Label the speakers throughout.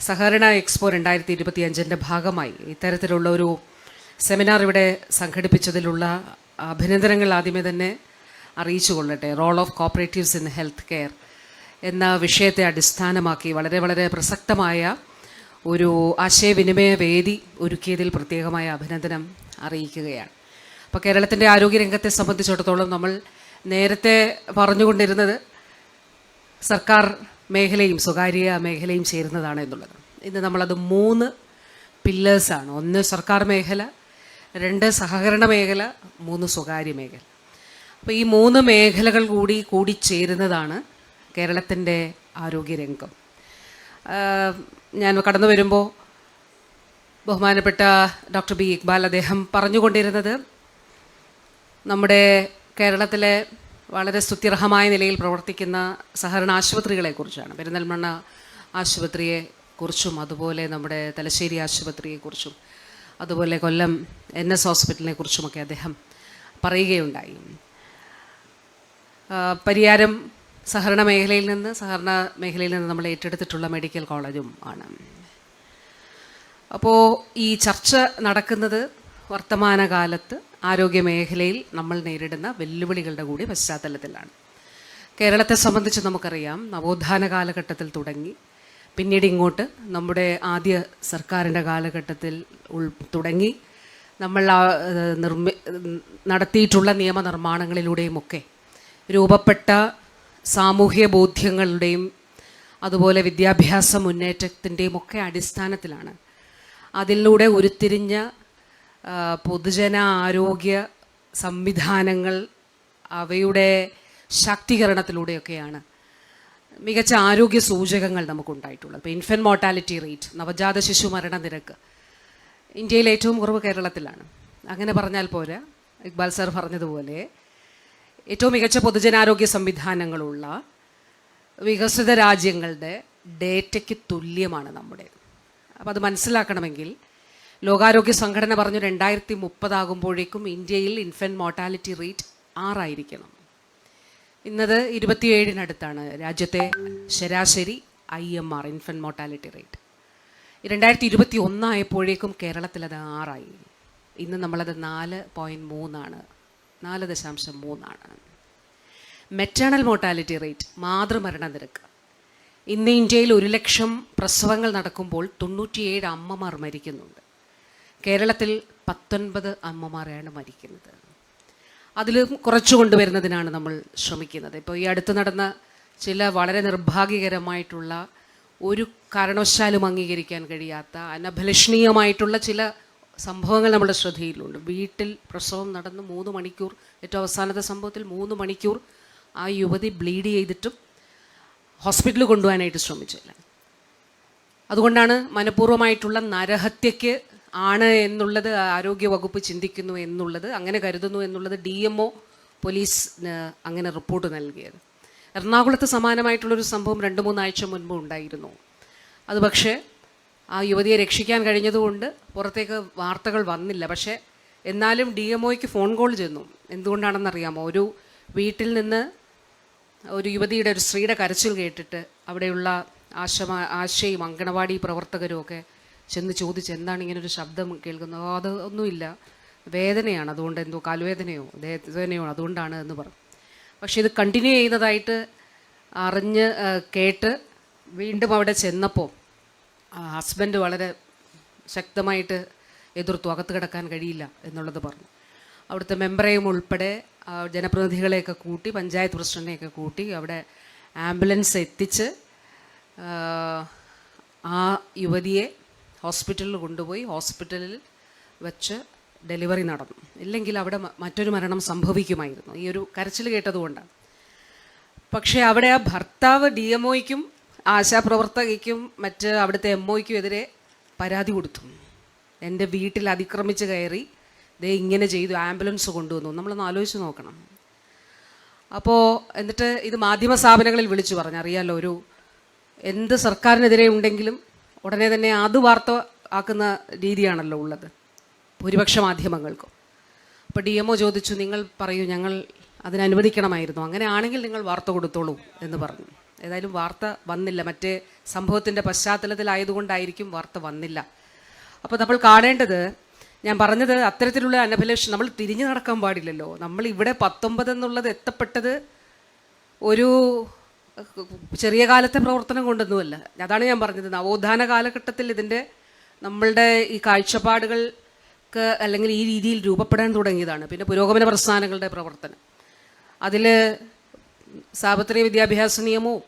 Speaker 1: സഹകരണ എക്സ്പോ രണ്ടായിരത്തി ഇരുപത്തി അഞ്ചിന്റെ ഭാഗമായി ഇത്തരത്തിലുള്ള ഒരു സെമിനാർ ഇവിടെ സംഘടിപ്പിച്ചതിലുള്ള അഭിനന്ദനങ്ങൾ ആദ്യമേ തന്നെ അറിയിച്ചു കൊള്ളട്ടെ role of cooperatives in health care എന്ന വിഷയത്തെ അടിസ്ഥാനമാക്കി വളരെ വളരെ പ്രസക്തമായ ഒരു ആശയവിനിമയ വേദി ഒരുക്കിയതിൽ പ്രത്യേകമായ അഭിനന്ദനം അറിയിക്കുകയാണ്. അപ്പോൾ കേരളത്തിന്റെ ആരോഗ്യരംഗത്തെ സംബന്ധിച്ചിടത്തോളം നമ്മൾ നേരത്തെ പറഞ്ഞുകൊണ്ടിരുന്നത് സർക്കാർ മേഖലയും സ്വകാര്യ മേഖലയും ചേരുന്നതാണ് എന്നുള്ളത്. ഇന്ന് നമ്മളത് മൂന്ന് പില്ലേഴ്സാണ് ഒന്ന് സർക്കാർ മേഖല രണ്ട് സഹകരണ മേഖല മൂന്ന് സ്വകാര്യ മേഖല. അപ്പോൾ ഈ മൂന്ന് മേഖലകൾ കൂടി കൂടിച്ചേരുന്നതാണ് കേരളത്തിന്റെ ആരോഗ്യരംഗം. ഞാൻ കടന്നു വരുമ്പോൾ ബഹുമാനപ്പെട്ട ഡോക്ടർ ബി ഇക്ബാൽ അദ്ദേഹം പറഞ്ഞുകൊണ്ടിരുന്നത് നമ്മുടെ കേരളത്തിലെ വളരെ സ്തുത്യർഹമായ നിലയിൽ പ്രവർത്തിക്കുന്ന സഹകരണ ആശുപത്രികളെക്കുറിച്ചാണ് പെരിന്തൽമണ്ണ ആശുപത്രിയെ കുറിച്ചും അതുപോലെ നമ്മുടെ തലശ്ശേരി ആശുപത്രിയെക്കുറിച്ചും അതുപോലെ കൊല്ലം എൻ എസ് ഹോസ്പിറ്റലിനെ കുറിച്ചുമൊക്കെ അദ്ദേഹം പറയുകയുണ്ടായി. പരിയാരം സഹകരണ മേഖലയിൽ നിന്ന് സഹകരണ മേഖലയിൽ നിന്ന് നമ്മൾ ഏറ്റെടുത്തിട്ടുള്ള മെഡിക്കൽ കോളേജും ആണ്. അപ്പോൾ ഈ ചർച്ച നടക്കുന്നത് വർത്തമാനകാലത്ത് ആരോഗ്യ മേഖലയിൽ നമ്മൾ നേരിടുന്ന വെല്ലുവിളികളുടെ കൂടി പശ്ചാത്തലത്തിലാണ്. കേരളത്തെ സംബന്ധിച്ച് നമുക്കറിയാം നവോത്ഥാന കാലഘട്ടത്തിൽ തുടങ്ങി. പിന്നീട് ഇങ്ങോട്ട് നമ്മുടെ ആദ്യ സർക്കാരിന്റെ കാലഘട്ടത്തിൽ ഉൾ തുടങ്ങി. നമ്മൾ നിർമ്മി നടത്തിയിട്ടുള്ള നിയമനിർമ്മാണങ്ങളിലൂടെയുമൊക്കെ രൂപപ്പെട്ട സാമൂഹ്യ ബോധ്യങ്ങളുടെയും അതുപോലെ വിദ്യാഭ്യാസ മുന്നേറ്റത്തിന്റെയും ഒക്കെ അടിസ്ഥാനത്തിലാണ്. അതിലൂടെ ഉരുത്തിരിഞ്ഞ പൊതുജന ആരോഗ്യ സംവിധാനങ്ങൾ അവയുടെ ശാക്തീകരണത്തിലൂടെയൊക്കെയാണ് മികച്ച ആരോഗ്യ സൂചകങ്ങൾ നമുക്കുണ്ടായിട്ടുള്ളത്. ഇപ്പോൾ ഇൻഫൻ മോർട്ടാലിറ്റി റേറ്റ് നവജാത ശിശു മരണ നിരക്ക് ഇന്ത്യയിൽ ഏറ്റവും കുറവ് കേരളത്തിലാണ്. അങ്ങനെ പറഞ്ഞാൽ പോരാ ഇക്ബാൽ സാർ പറഞ്ഞതുപോലെ ഏറ്റവും മികച്ച പൊതുജനാരോഗ്യ സംവിധാനങ്ങളുള്ള വികസിത രാജ്യങ്ങളുടെ ഡേറ്റയ്ക്ക് തുല്യമാണ് നമ്മുടേത്. അപ്പോൾ അത് മനസ്സിലാക്കണമെങ്കിൽ ലോകാരോഗ്യ സംഘടന പറഞ്ഞു രണ്ടായിരത്തി മുപ്പതാകുമ്പോഴേക്കും ഇന്ത്യയിൽ ഇൻഫന്റ് മോർട്ടാലിറ്റി റേറ്റ് ആറായിരിക്കണം. ഇന്നത് ഇരുപത്തിയേഴിനടുത്താണ് രാജ്യത്തെ ശരാശരി I M R infant mortality rate രണ്ടായിരത്തി ഇരുപത്തി ഒന്നായപ്പോഴേക്കും കേരളത്തിൽ അത് ആറായി. ഇന്ന് നമ്മളത് നാല് പോയിന്റ് മൂന്നാണ്. നാല് ദശാംശം മൂന്നാണ്. മെറ്റേണൽ മോർട്ടാലിറ്റി റേറ്റ് മാതൃമരണ നിരക്ക്. ഇന്ന് ഇന്ത്യയിൽ ഒരു ലക്ഷം പ്രസവങ്ങൾ നടക്കുമ്പോൾ തൊണ്ണൂറ്റിയേഴ് അമ്മമാർ മരിക്കുന്നുണ്ട്. കേരളത്തിൽ പത്തൊൻപത് അമ്മമാരാണ് മരിക്കുന്നത്. അതിലും കുറച്ചു കൊണ്ടുവരുന്നതിനാണ് നമ്മൾ ശ്രമിക്കുന്നത്. ഇപ്പോൾ ഈ അടുത്ത് നടന്ന ചില വളരെ നിർഭാഗ്യകരമായിട്ടുള്ള ഒരു കാരണവശാലും അംഗീകരിക്കാൻ കഴിയാത്ത അനഭലഷണീയമായിട്ടുള്ള ചില സംഭവങ്ങൾ നമ്മുടെ ശ്രദ്ധയിലുണ്ട്. വീട്ടിൽ പ്രസവം നടന്ന് മൂന്ന് മണിക്കൂർ ഏറ്റവും അവസാനത്തെ സംഭവത്തിൽ മൂന്ന് മണിക്കൂർ ആ യുവതി ബ്ലീഡ് ചെയ്തിട്ടും ഹോസ്പിറ്റലിൽ കൊണ്ടുപോകാനായിട്ട് ശ്രമിച്ചില്ല. അതുകൊണ്ടാണ് മനഃപൂർവമായിട്ടുള്ള നരഹത്യക്ക് ആണ് എന്നുള്ളത് ആരോഗ്യവകുപ്പ് ചിന്തിക്കുന്നു എന്നുള്ളത് അങ്ങനെ കരുതുന്നു എന്നുള്ളത് ഡി എം ഒ പോലീസ് അങ്ങനെ റിപ്പോർട്ട് നൽകിയത്. എറണാകുളത്ത് സമാനമായിട്ടുള്ളൊരു സംഭവം രണ്ട് മൂന്നാഴ്ച മുൻപ് ഉണ്ടായിരുന്നു. അത് പക്ഷേ ആ യുവതിയെ രക്ഷിക്കാൻ കഴിഞ്ഞതുകൊണ്ട് പുറത്തേക്ക് വാർത്തകൾ വന്നില്ല. പക്ഷേ എന്നാലും ഡി എം ഒയ്ക്ക് ഫോൺ കോൾ ചെന്നു. എന്തുകൊണ്ടാണെന്നറിയാമോ? ഒരു വീട്ടിൽ നിന്ന് ഒരു യുവതിയുടെ ഒരു സ്ത്രീയുടെ കരച്ചിൽ കേട്ടിട്ട് അവിടെയുള്ള ആശ്രമ ആശയും അങ്കണവാടി പ്രവർത്തകരും ഒക്കെ ചെന്ന് ചോദിച്ച് എന്താണ് ഇങ്ങനെ ഒരു ശബ്ദം കേൾക്കുന്നത്? അതൊന്നുമില്ല വേദനയാണ്. അതുകൊണ്ട് എന്തോ കാലുവേദനയോ വേദനയോ അതുകൊണ്ടാണ് എന്ന് പറഞ്ഞു. പക്ഷെ ഇത് കണ്ടിന്യൂ ചെയ്യുന്നതായിട്ട് അറിഞ്ഞ് കേട്ട് വീണ്ടും അവിടെ ചെന്നപ്പോൾ ഹസ്ബൻഡ് വളരെ ശക്തമായിട്ട് എതിർത്തു. അകത്ത് കിടക്കാൻ കഴിയില്ല എന്നുള്ളത് പറഞ്ഞു. അവിടുത്തെ മെമ്പറേയും ഉൾപ്പെടെ ജനപ്രതിനിധികളെയൊക്കെ കൂട്ടി പഞ്ചായത്ത് പ്രസിഡന്റിനെയൊക്കെ കൂട്ടി അവിടെ ആംബുലൻസ് എത്തിച്ച് ആ യുവതിയെ ഹോസ്പിറ്റലിൽ കൊണ്ടുപോയി ഹോസ്പിറ്റലിൽ വെച്ച് ഡെലിവറി നടന്നു. ഇല്ലെങ്കിൽ അവിടെ മറ്റൊരു മരണം സംഭവിക്കുമായിരുന്നു. ഈ ഒരു കരച്ചിൽ കേട്ടതുകൊണ്ടാണ് പക്ഷേ അവിടെ ആ ഭർത്താവ് ഡി എം ഒയ്ക്കും ആശാപ്രവർത്തകയ്ക്കും മറ്റ് അവിടുത്തെ എം ഒയ്ക്കും എതിരെ പരാതി കൊടുത്തു. എന്റെ വീട്ടിൽ അതിക്രമിച്ച് കയറി ദേ ഇങ്ങനെ ചെയ്തു ആംബുലൻസ് കൊണ്ടുവന്നു. നമ്മളൊന്ന് ആലോചിച്ച് നോക്കണം. അപ്പോൾ എന്നിട്ട് ഇത് മാധ്യമ സ്ഥാപനങ്ങളിൽ വിളിച്ചു പറഞ്ഞു. അറിയാമല്ലോ ഒരു എന്ത് സർക്കാരിനെതിരെ ഉണ്ടെങ്കിലും ഉടനെ തന്നെ അത് വാർത്ത ആക്കുന്ന രീതിയാണല്ലോ ഉള്ളത്. ഭൂരിപക്ഷ മാധ്യമങ്ങൾക്കും. അപ്പോൾ ഡി എം ചോദിച്ചു നിങ്ങൾ പറയൂ ഞങ്ങൾ അതിനനുവദിക്കണമായിരുന്നു അങ്ങനെ ആണെങ്കിൽ നിങ്ങൾ വാർത്ത കൊടുത്തോളൂ എന്ന് പറഞ്ഞു. ഏതായാലും വാർത്ത വന്നില്ല. മറ്റേ സംഭവത്തിന്റെ പശ്ചാത്തലത്തിലായതുകൊണ്ടായിരിക്കും വാർത്ത വന്നില്ല. അപ്പോൾ നമ്മൾ കാണേണ്ടത് ഞാൻ പറഞ്ഞത് അത്തരത്തിലുള്ള അനഭിലേഷൻ നമ്മൾ തിരിഞ്ഞു നടക്കാൻ പാടില്ലല്ലോ. നമ്മൾ ഇവിടെ പത്തൊമ്പത് എന്നുള്ളത് എത്തപ്പെട്ടത് ഒരു ചെറിയ കാലത്തെ പ്രവർത്തനം കൊണ്ടൊന്നുമല്ല. അതാണ് ഞാൻ പറഞ്ഞത്. നവോത്ഥാന കാലഘട്ടത്തിൽ ഇതിന്റെ നമ്മളുടെ ഈ കാഴ്ചപ്പാടുകൾക്ക് അല്ലെങ്കിൽ ഈ രീതിയിൽ രൂപപ്പെടാൻ തുടങ്ങിയതാണ്. പിന്നെ പുരോഗമന പ്രസ്ഥാനങ്ങളുടെ പ്രവർത്തനം. അതിൽ സാർവത്രിക വിദ്യാഭ്യാസ നിയമവും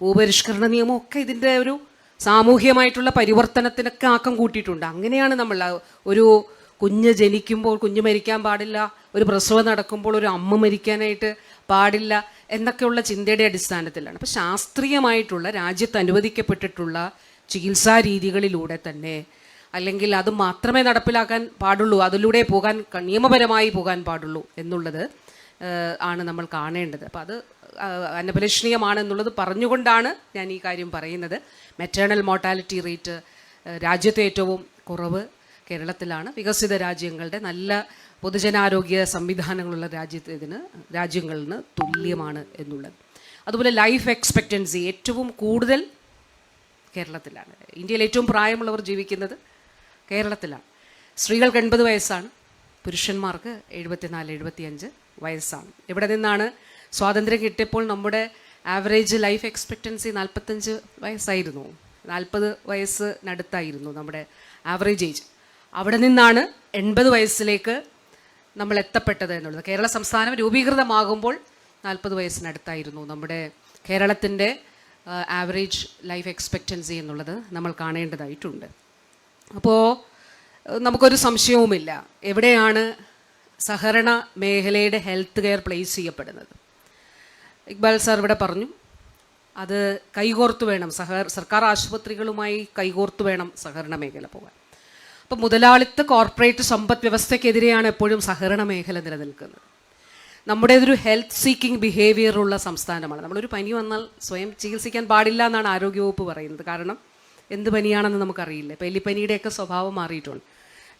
Speaker 1: ഭൂപരിഷ്കരണ നിയമവും ഒക്കെ ഇതിന്റെ ഒരു സാമൂഹ്യമായിട്ടുള്ള പരിവർത്തനത്തിനൊക്കെ ആക്കം കൂട്ടിയിട്ടുണ്ട്. അങ്ങനെയാണ് നമ്മൾ ഒരു കുഞ്ഞ് ജനിക്കുമ്പോൾ കുഞ്ഞ് മരിക്കാൻ പാടില്ല ഒരു പ്രസവം നടക്കുമ്പോൾ ഒരു അമ്മ മരിക്കാനായിട്ട് പാടില്ല എന്നൊക്കെയുള്ള ചിന്തയുടെ അടിസ്ഥാനത്തിലാണ്. അപ്പോൾ ശാസ്ത്രീയമായിട്ടുള്ള രാജ്യത്ത് അനുവദിക്കപ്പെട്ടിട്ടുള്ള ചികിത്സാ രീതികളിലൂടെ തന്നെ അല്ലെങ്കിൽ അത് മാത്രമേ നടപ്പിലാക്കാൻ പാടുള്ളൂ അതിലൂടെ പോകാൻ നിയമപരമായി പോകാൻ പാടുള്ളൂ എന്നുള്ളത് ആണ് നമ്മൾ കാണേണ്ടത്. അപ്പം അത് അനപലഷണീയമാണ് എന്നുള്ളത് പറഞ്ഞുകൊണ്ടാണ് ഞാൻ ഈ കാര്യം പറയുന്നത്. മെറ്റേണൽ മോർട്ടാലിറ്റി റേറ്റ് രാജ്യത്തെ ഏറ്റവും കുറവ് കേരളത്തിലാണ് വികസിത രാജ്യങ്ങളുടെ നല്ല പൊതുജനാരോഗ്യ സംവിധാനങ്ങളുള്ള രാജ്യത്തിന് രാജ്യങ്ങളിന് തുല്യമാണ് എന്നുള്ളത്. അതുപോലെ ലൈഫ് എക്സ്പെക്റ്റൻസി ഏറ്റവും കൂടുതൽ കേരളത്തിലാണ്. ഇന്ത്യയിൽ ഏറ്റവും പ്രായമുള്ളവർ ജീവിക്കുന്നത് കേരളത്തിലാണ്. സ്ത്രീകൾക്ക് എൺപത് വയസ്സാണ് പുരുഷന്മാർക്ക് എഴുപത്തിനാല് എഴുപത്തിയഞ്ച് വയസ്സാണ്. ഇവിടെ നിന്നാണ് സ്വാതന്ത്ര്യം കിട്ടിയപ്പോൾ നമ്മുടെ ആവറേജ് ലൈഫ് എക്സ്പെക്റ്റൻസി നാൽപ്പത്തഞ്ച് വയസ്സായിരുന്നു. നാൽപ്പത് വയസ്സിനടുത്തായിരുന്നു നമ്മുടെ ആവറേജ് ഏജ് അവിടെ നിന്നാണ് എൺപത് വയസ്സിലേക്ക് നമ്മൾ എത്തപ്പെട്ടത് എന്നുള്ളത്. കേരള സംസ്ഥാനം രൂപീകൃതമാകുമ്പോൾ നാൽപ്പത് വയസ്സിനടുത്തായിരുന്നു നമ്മുടെ കേരളത്തിന്റെ ആവറേജ് ലൈഫ് എക്സ്പെക്റ്റൻസി എന്നുള്ളത് നമ്മൾ കാണേണ്ടതായിട്ടുണ്ട്. അപ്പോൾ നമുക്കൊരു സംശയവുമില്ല. എവിടെയാണ് സഹകരണ മേഖലയുടെ ഹെൽത്ത് കെയർ പ്ലേസ് ചെയ്യപ്പെടുന്നത്? ഇക്ബാൽ സാർ ഇവിടെ പറഞ്ഞു അത് കൈകോർത്ത് വേണം സഹ സർക്കാർ ആശുപത്രികളുമായി കൈകോർത്ത് വേണം സഹകരണ മേഖല പോകാൻ. അപ്പം മുതലാളിത്ത കോർപ്പറേറ്റ് സമ്പദ് വ്യവസ്ഥയ്ക്കെതിരെയാണ് എപ്പോഴും സഹകരണ മേഖല നിലനിൽക്കുന്നത്. നമ്മുടെ ഇതൊരു ഹെൽത്ത് സീക്കിംഗ് ബിഹേവിയർ ഉള്ള സംസ്ഥാനമാണ്. നമ്മളൊരു പനി വന്നാൽ സ്വയം ചികിത്സിക്കാൻ പാടില്ല എന്നാണ് ആരോഗ്യവകുപ്പ് പറയുന്നത്. കാരണം എന്ത് പനിയാണെന്ന് നമുക്കറിയില്ല. ഇപ്പം എലിപ്പനിയുടെയൊക്കെ സ്വഭാവം മാറിയിട്ടുണ്ട്.